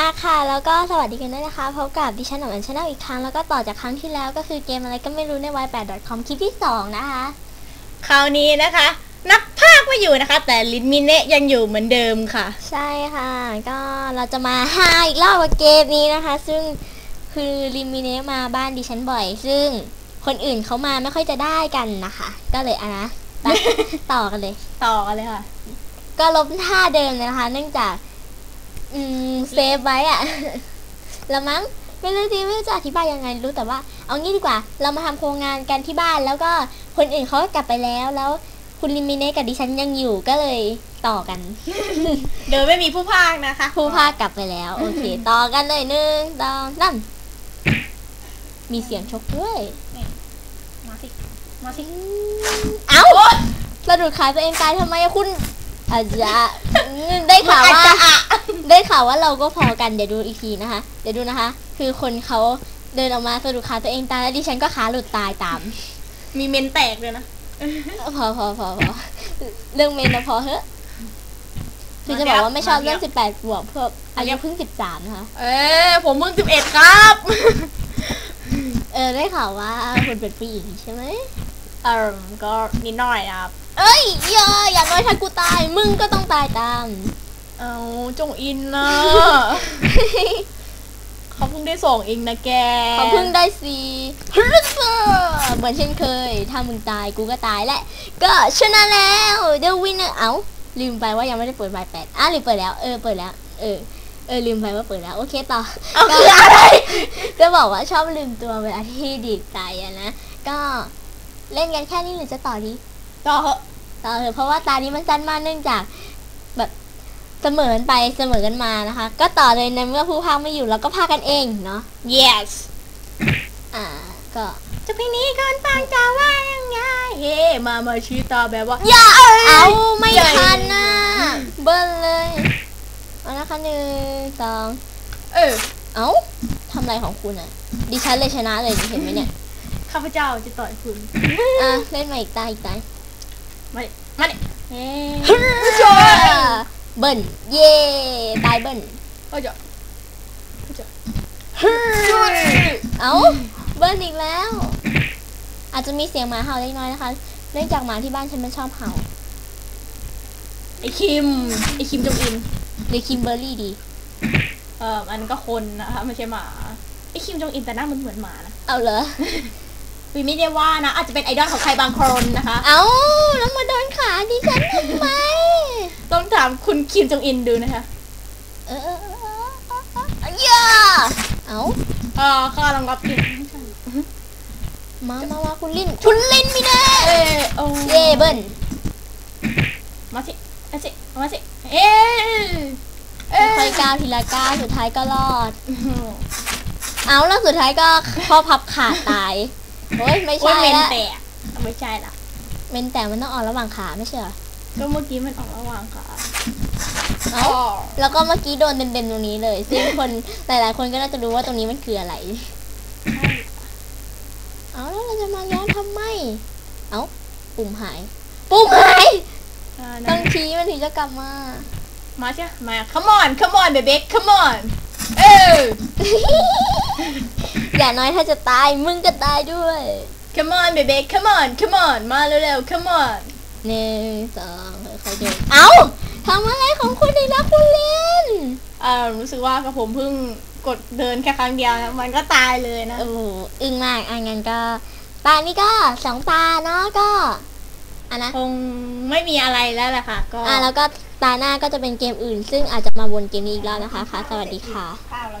อาค่ะ แล้วก็สวัสดีกันด้วยนะคะ พบกับดิฉันหนอมอันชาแนลอีกครั้ง แล้วก็ต่อจากครั้งที่แล้วก็คือเกมอะไรก็ไม่รู้ใน y8.com คลิปที่ 2 นะคะ คราวนี้นะคะ นักภาคไม่อยู่นะคะ แต่ลินมิเนะยังอยู่เหมือนเดิมค่ะ ใช่ค่ะ ก็เราจะมาหาอีกรอบกับเกมนี้นะคะ ซึ่งคือลิมิเนะมาบ้านดิฉันบ่อย ซึ่งคนอื่นเขามาไม่ค่อยจะได้กันนะคะ ก็เลยอะนะไปต่อกันเลย ต่อกันเลยค่ะ ก็ลบท่าเดิมเลยนะคะ เนื่องจาก อืมเซฟไว้อะแล้วมั้งไม่รู้สิไม่รู้จะอธิบายยังไงรู้แต่ว่า เอางี้ดีกว่า เรามาทำโครงงานกันที่บ้าน แล้วก็คนอื่นเขาก็กลับไปแล้วแล้วคุณลิมิเน่กับดิฉันยังอยู่ก็เลยต่อกัน เดี๋ยวไม่มีผู้ภาคนะคะ ผู้พากกลับไปแล้ว โอเค ต่อกันเลยหนึ่งสองสามมีเสียงชกด้วยมาสิมาสิเอ้าสะดุดขาตัวเองตายทำไมอะคุณอาจจะได้ข่าวอาจว่าจะอะ ได้ข่าวว่าเราก็พอกันเดี๋ยวดูอีกทีนะคะ เดี๋ยวดูนะคะ คือคนเขาเดินออกมาสะดุดขาตัวเองตายแล้วดิฉันก็ขาหลุดตายตาม มีเมนแตกเลยนะพอพอพอพอเรื่องเมนนะพอเถอะคือจะบอกว่าไม่ชอบเรื่อง 18 บวกเพื่ออายุเพิ่ง 13 นะคะ เอ้ยผมเพิ่งสิบเอ็ดครับ เออได้ข่าวว่าคุณเป็นผู้หญิงใช่ไหมเออก็นิดหน่อยนะครับ เอ้ยอย่าอย่างน้อยถ้ากูตาย มึงก็ต้องตายตาม เอาจงอินนะเขาเพิ่งได้ส่งเองนะแกเขาเพิ่งได้สีฮึสเหมือนเช่นเคย ถ้ามึงตายกูก็ตายแหละ ก็ชนะแล้วเดวินเนอร์เอ้า ลืมไปว่ายังไม่ได้เปิดไวแปดอะหรือเปิดแล้ว เออ เปิดแล้ว เออ เออ ลืมไปว่าเปิดแล้ว โอเคต่อเอาคืออะไร จะบอกว่าชอบลืมตัวเวลาที่ดีดใจอะนะ ก็เล่นกันแค่นี้หรือจะต่อดี ต่อเหอะต่อเถอะเพราะว่าตานี้มันสั้นมากเนื่องจากแบบ เสมอกันไปเสมอกันมานะคะ ก็ต่อเลยในเมื่อผู้พากย์ไม่อยู่เราก็พากย์กันเองเนาะ yes อ่าก็จะเพลงนี้ก่อนฟังจะว่ายังไงเฮ้มามาชี้ตาแบบว่า อย่าเอาไม่ใหญ่ทันนะเบิ้ลเลยเอานะคะหนึ่งสองเออเอ้าทำอะไรของคุณอะ ดิฉันเลยชนะเลยเห็นไหมเนี่ยข้าพเจ้าจะต่อยคุณ อะ เล่นมาอีกตาอีกตามาดิมาดิเฮ้อ่า เบิ้ลเย่ตายเบิ้ลก็จะก็จะเอ้าเบิ้ลอีกแล้ว อาจจะมีเสียงหมาเห่าเล็กน้อยนะคะ เนื่องจากหมาที่บ้านฉันมันชอบเห่า ไอคิม ไอคิมจงอินหรือคิมเบอร์รี่ดี เอ่ออันก็คนนะคะไม่ใช่หมา ไอคิมจงอินแต่หน้ามันเหมือนหมานะ เอาเหรอวีไม่ได้ว่านะ อาจจะเป็นไอดอลของใครบางคนนะคะ เอ้าแล้วมาโดนขาดิฉันทำไมต้องถามคุณคิมจงอินดูนะคะเออเออเออเออเออเอออย่าเอ้าเออข้าลังรับกินมามามาคุณลินคุณลินไม่ได้เอ้ยโอ้เย่เบิ้ลมาสิมาสิมาสิเอ้ยเอ้ยค่อยก้าวทีละก้าวสุดท้ายก็รอด เอาแล้วสุดท้ายก็ข้อพับขาดตายโอ้ยไม่ใช่ละไม่ใช่ละเมนแต่มันต้องออกระหว่างขาไม่ใช่เหรอ ก็เมื่อกี้มันออกระหว่างขาเอ้าแล้วก็เมื่อกี้โดนเต็มๆตรงนี้เลย ซึ่งคนหลายๆคนก็น่าจะรู้ว่าตรงนี้มันคืออะไร เอาแล้วเราจะมาย้อนทำไม เอ้าปุ่มหาย ปุ่มหายอ่าต้อนะงชี้มันถึงจะกลับมา มาใช่มา come on come on baby come on เอออย่างน้อยถ้าจะตายมึงก็ตายด้วย come on baby come on come on มาเร็วๆ come on หนึ่งสองค่อยๆเดินเอ้าทำอะไรของคุณอีกแล้วคุณเล่นเอ่อรู้สึกว่ากับผมเพิ่งกดเดินแค่ครั้งเดียวนะมันก็ตายเลยนะโอ้โหอึ้งมากอะงั้นก็ตานี่ก็สองตาเนาะก็อะนะคงไม่มีอะไรแล้วแหละค่ะ ก็อะแล้วก็ตาหน้าก็จะเป็นเกมอื่น ซึ่งอาจจะมาวนเกมนี้อีกแล้วนะคะค่ะสวัสดีค่ะข้าวเรา